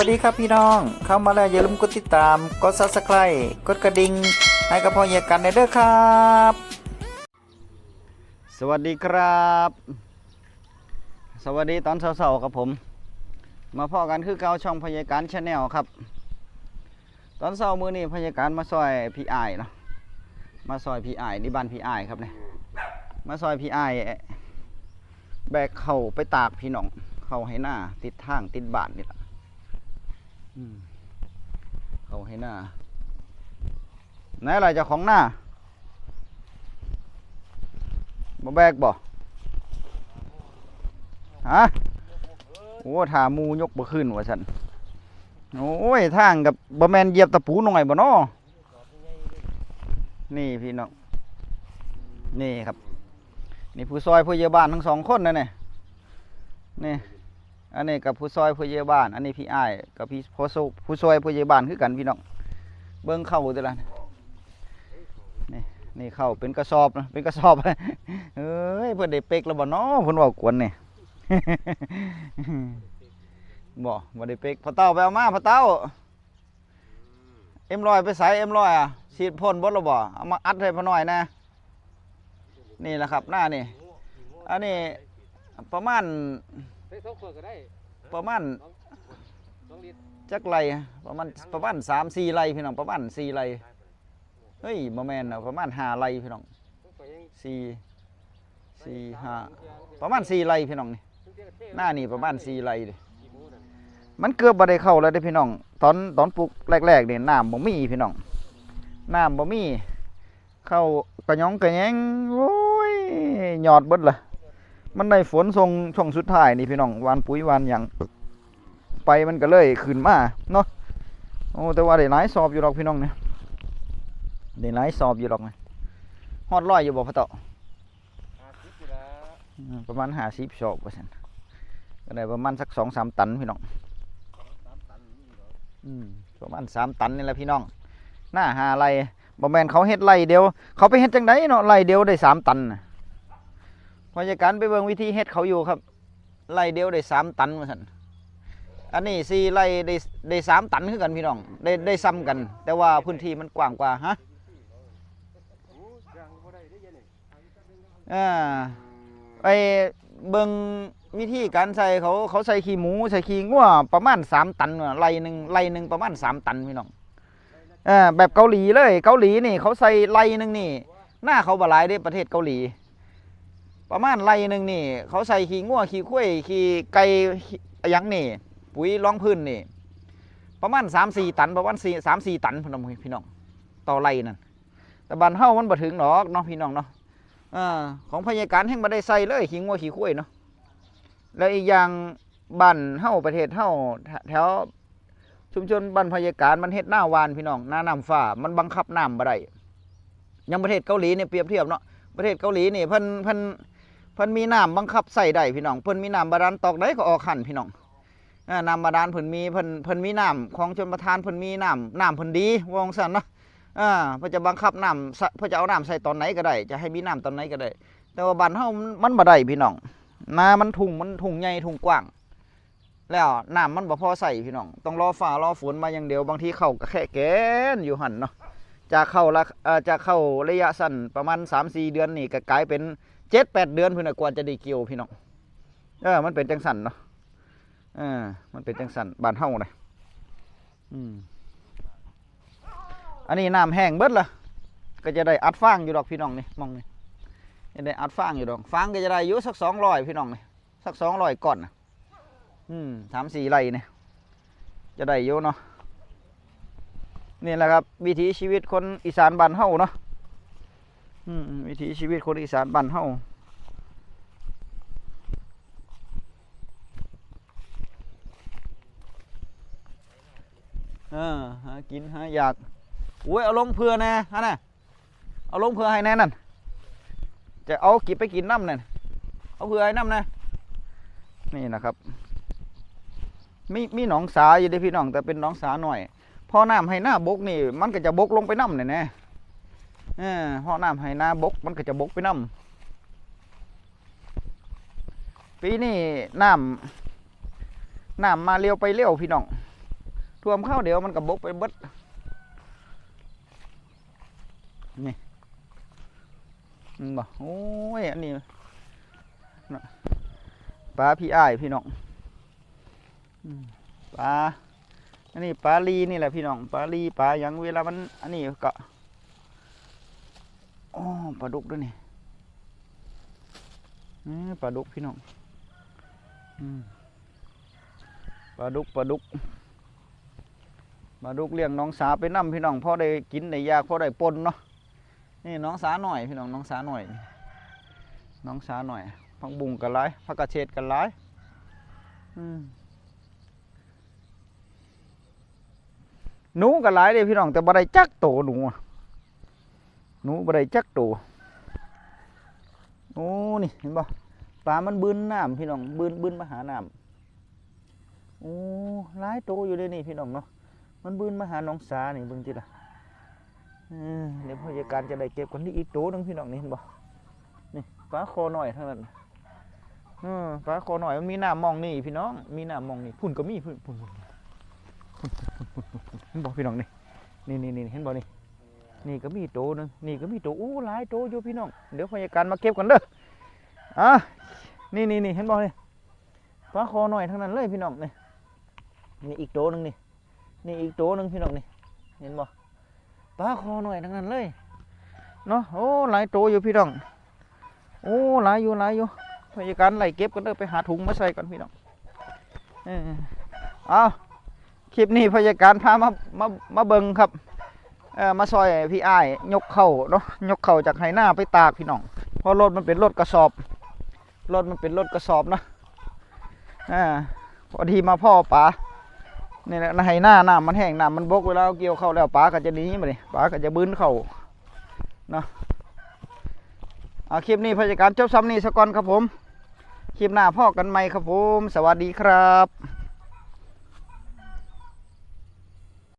วัสดีครับพี่น้อง เข้ามาแล้วอย่าลืมกดติดตาม กด subscribe กดกระดิ่งให้กับพ่อเฮียกันในเด้อครับ สวัสดีครับ สวัสดีตอนเช้าๆครับผม มาพ่อกันคือเกาช่องพยาการชาแนลครับ ตอนเช้ามื้อนี้พยาการมาซอยพี่ไอ้ายเนาะมาซอยพี่ไอ้นี่บ้านพี่ไอ้ครับเนี่ยมาซอยพี่ไอ้แบกเข่าไปตากพี่น้องเข้าให้หน้าติดทางติดบาทนี่แหละ เขาให้หน้าไหนอะไรจ้าของหน้าบ่แบกบ่ฮะโอ้ถามูยกบ่ขึ้นว่าฉันโอ้ยทางกับบ่แมนเหยียบตะปูหน่อยบ่เนาะนี่พี่น้องนี่ครับ นี่ผู้ซอยผู้เยาบ้านทั้งสองคนนะเนี่ยนี่ อันนี้กับผู้ซอยผู้เยาบ้าน อันนี้พี่อ้ายกับพี่ผู้ซอยผู้ซอยผู้เยาบ้านคือกันพี่น้องเบิ้งเข้าตัวละนี่นี่เข้าเป็นกระสอบนะเป็นกระสอบเอ้ยเพื่อนได้เป๊กแล้วบ่เนาะเพิ่นว่ากวนเนี่ยบ่บ่ได้เป๊กพอเต้าไปเอามาพอเต้าเอ็มลอยไปใส่เอ็มลอยอะฉีดพ่นบดแล้วบ่เอามาอัดให้พอหน่อยนะ นี่แหละครับหน้านี่ อันนี้ประมาณ ได้สองขวดก็ได้ประมาณสองลิตรจักไรประมาณประมาณสามสี่ไรพี่น้องประมาณสี่ไรเฮ้ยบ่แมนนะประมาณห้าไรพี่น้องต้องไปยังสี่สี่ห้าประมาณสี่ไรพี่น้องนี่หน้านี่ประมาณสี่ไรเลยมันเกือบบ่ได้เข้าแล้วเด้อพี่น้อง ตอนตอนปลูกแรกๆเนี่ยน้ำบ่มีพี่น้องน้ำบ่มี เข้ากระหยองกระแยงโอ้ยหยอดเบิดละ มันได้ฝนทรงช่วงสุดท้ายนี่พี่น้องหวานปุ๋ยหวานหยังไปมันก็เลยขึ้นมาเนาะโอ้แต่ว่าได้หลายสอบอยู่หรอกพี่น้องเนี่ยได้หลายสอบอยู่หรอกนะฮอดร้อยอยู่บ่พะเตาะห้าสิบอยู่แล้วอืมประมาณห้าสิบสอบว่าซั่นก็ได้ประมาณสักสองสามตันพี่น้องสามตันนี่เหรออืมประมาณสามตันนี่แหละพี่น้อง หน้าหาไรบ่แมนเขาเฮ็ดไรเดียว เขาไปเฮ็ดจังไดเนาะไรเดียวได้สามตันน่ะ พอจะการไปเบิ่งวิธีเฮ็ดเขาอยู่ครับไรเดียวได้สามตันว่าซั่นอันนี้สี่ไรได้ได้สามตันคือกันพี่น้อง ได้ได้ซ้ำกัน แต่ว่าพื้นที่มันกว้างกว่าฮะโอ้ยังบ่ได้ได้ยังนี่อ่าไปเบิ่งวิธีการใส่เขาเขาใส่ขี้หมูใส่ขี้งัวประมาณสามตันว่หนึ่งไรหนึ่งประมาณสามตันพี่น้องอ่าแบบเกาหลีเลย เกาหลีนี่เขาใส่ไรหนึ่งนี่ หน้าเขาบลายเด้ประเทศเกาหลี ประมาณไรหนึ่งนี่ เขาใส่ขี้งัวขี้ข้วยขี้ไก่ยังนี่ ปุ๋ยรองพื้นนี่ ประมาณสามสี่ตัน ประมาณสี่สามสี่ตันพี่น้องพี่น้องต่อไรนั่นแต่บ้านเฮามันบ่ถึงหรอกเนาะพี่น้องเนาะอของพยาการแห่งบ่ได้ใส่เลยขี้งัวขี้คุ้ยเนาะแล้วอีกอย่างบ้านเฮาประเทศเฮาแถวชุมชนบ้านพยาการมันเฮ็ดหน้าวานพี่น้องหน้าน้ำฟ้ามันบังคับน้ำบ่ได้ยังประเทศเกาหลีเนี่ยเปรียบเทียบเนาะประเทศเกาหลีนี่เพิ่นเพิ่น เพิ่นมีน้ำบังคับใส่ได้พี่น้องเพิ่นมีน้ำบาดาลตอกได้ก็ออกขันพี่น้องน้ำบาดาลเพิ่นมีเพิ่นเพิ่นมีน้ำของชนประทานเพิ่นมีน้ำน้ำเพิ่นดีวงซั่นเนาะอ่าเพื่อจะบังคับน้ำเพื่อจะเอาน้ำใส่ตอนไหนก็ได้ จะให้มีน้ำตอนไหนก็ได้ แต่ว่าบ้านเฮามันมันบ่ได้พี่น้องนามันทุ่งมันทุ่งใหญ่ทุ่งกว้าง แล้วน้ำมันบ่พอใส่พี่น้องต้องรอฟ้ารอฝนมาอย่างเดียวบางทีเข้าก็แค่แกนอยู่หันเนาะจากเข้าละอ่อจากเข้าระยะสั้นประมาณ3-4 เดือนนี่ก็กลายเป็น 7-8เดือนพุ่นน่ะกว่าจะได้เกี่ยวพี่น้องเออมันเป็นจังสันเนาะเออมันเป็นจังสันบานเฮาน่ะอืมอันนี้น้ำแห้งเบิดละก็จะได้อัดฟางอยู่ดอกพี่น้องนี่มองนี่จะได้อัดฟางอยู่ดอกฟางก็จะได้อยู่สักสองร้อยพี่น้องนี่สักสองร้อยก่อนนะอืมสามสี่ไร่เนี่ยจะได้อยู่เนาะนี่แหละครับ วิถีชีวิตคนอีสานบ้านเฮาเนาะอืมวิถีชีวิตคนอีสานบ้านเฮา เออหากินหาอยากอุ้ยเอาลงเพื่อแน่ฮะน่ะเอาลงเพื่อให้แน่นั่นจะเอากิบไปกินน้ำนั่นเอาเพื่อให้น้ำนะนี่นะครับมีมีหนองสาอยู่ด้พี่น้องแต่เป็นหนองสาหน่อยพอน้ำให้หน้าบกนี่ มันก็จะบกลงไปน้ำเนี่ยนะเออพอน้ำให้หน้าบก มันก็จะบกไปน้ำปีนี้น้ำน้ำมาเร็วไปเร็วพี่น้อง ท่วมเข้าวเดี๋ยวมันก็บกไปเบิดนี่บ่โอ้ยอันนี้น่ปลาพี่อ้ายพี่น้องปลาอันนี้ปลาลีนี่แหละพี่น้องปลาลีปลายังเวลามันอันนี้ก็อ๋อปลาดุกด้วยนี่ปลาดุกพี่น้องปลาดุกปลาดุก ปลาดุกเลี้ยงน้องสาไปนํพี่น้องพ่อได้กินได้ยากพ่อได้ปนเนาะนี่น้องสาหน่อยพี่น้องน้องสาหน่อย น้องสาหน่อยผักบุงกันหลายผักกระเฉดกันหลายอืมหนูก็หลายเด้พี่น้องแต่บ่ได้จักโตหนูอะหนูบ่ได้จักโตโอ้นี่เห็นบ่ปลามันบืนน้ำพี่น้องบืนบืนมาหาน้ำโอ้หลายโตอยู่เลยนี่พี่น้องเนาะ มันบืนมาหาน้องสานี่เบิ่งติล่ะเดี๋ยวผู้จัดการจะได้เก็บกันนี่อีกโตหนึงพี่น้องนี่เห็นบ่นี่ปลาคอหน่อยเท่านั้นเออปลาคอหน่อยมันมีหน้ำมองนี่พี่น้อง มีหน้ำมองนี่พุ่นก็มีพุ่นพุ่นพุ่นเห็นบอกพี่น้องนี่นี่นี่นี่เห็นบอกนี่นี่ก็มีโตหนึงนี่ก็มีโตอู้หลายโตอยู่พี่น้อง เดี๋ยวพยาการมาเก็บกันเด้ออะนี่นี่นี่เห็นบอกนี่ปลาคอหน่อยทั้งนั้นเลยพี่น้องนี่นี่อีกโตหนึงนี่ นี่อีกโตหนึงพี่น้องนี่เห็นบ่ปลาคอหน่อยทั้งนั้นเลยเนาะโอ้หลายโตอยู่พี่น้องโอ้หลายอยู่หลายอยู่พยาการไล่เก็บกันเด้อไปหาถุงมาใส่กันพี่น้องเออเอาคลิปนี้พยาการพามามามาเบิงครับเออมาซอยพี่อ้ายยกเข่าเนาะยกเข่าจากไหหน้าไปตากพี่น้องเพราะรถมันเป็นรถกระสอบรถมันเป็นรถกระสอบนะอ่าพอดีมาพ่อป๋า นี่แหละใหหน้าน้ำมันแห้งน้ำมันบกเวลาเกี่ยวเข้าแล้วปลาก็จะหนีมาเลยปลาก็จะบื้นเข่าเนาะเอาคลิปนี้พยาการจบซ้ำนี้สกก่อนครับผม คลิปหน้าพ่อกันไหมครับผม สวัสดีครับ